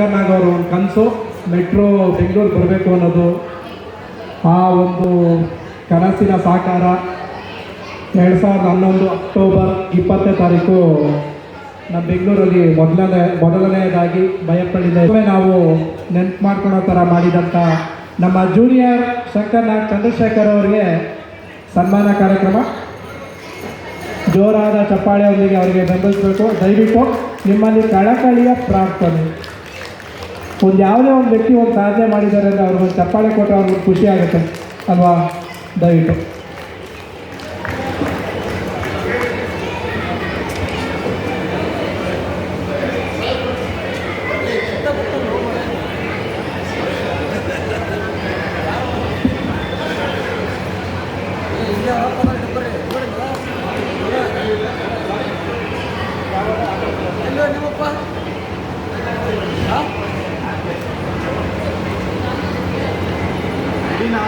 ಶಂಕರ್ ನಾಗ್ ಅವರ ಒಂದು ಕನಸು, ಮೆಟ್ರೋ ಬೆಂಗಳೂರು ಬರಬೇಕು ಅನ್ನೋದು ಆ ಒಂದು ಕನಸಿನ ಸಾಕಾರ. ಎರಡು ಸಾವಿರದ ಹನ್ನೊಂದು ಅಕ್ಟೋಬರ್ ಇಪ್ಪತ್ತನೇ ತಾರೀಕು ನಮ್ಮ ಬೆಂಗಳೂರಲ್ಲಿ ಮೊದಲನೇ, ಮೊದಲನೆಯದಾಗಿ ಭಯಪಡಿದೆ. ನಾವು ನೆನ್ಪು ಮಾಡ್ಕೊಳ್ಳೋ ಥರ ಮಾಡಿದಂಥ ನಮ್ಮ ಜೂನಿಯರ್ ಶಂಕರ್ನಾಗ್ ಚಂದ್ರಶೇಖರ್ ಅವರಿಗೆ ಸನ್ಮಾನ ಕಾರ್ಯಕ್ರಮ. ಜೋರಾದ ಚಪ್ಪಾಳೆಯೊಂದಿಗೆ ಅವರಿಗೆ ಬೆಂಬಲಿಸಬೇಕು. ದಯವಿಟ್ಟು ನಿಮ್ಮಲ್ಲಿ ಕಳಕಳಿಯ ಪ್ರಾರ್ಥನೆ. ಒಂದು ಯಾವುದೇ ಒಂದು ವ್ಯಕ್ತಿ ಒಂದು ಸಾಧನೆ ಮಾಡಿದ್ದಾರೆ ಅಂದರೆ ಅವ್ರಿಗೆ ಚಪ್ಪಾಳೆ ಕೊಟ್ಟರೆ ಅವ್ರಿಗೆ ಖುಷಿ ಆಗುತ್ತೆ. ಅಲ್ವಾ? ದಯವಿಟ್ಟು. Thank you. அப்படின்னா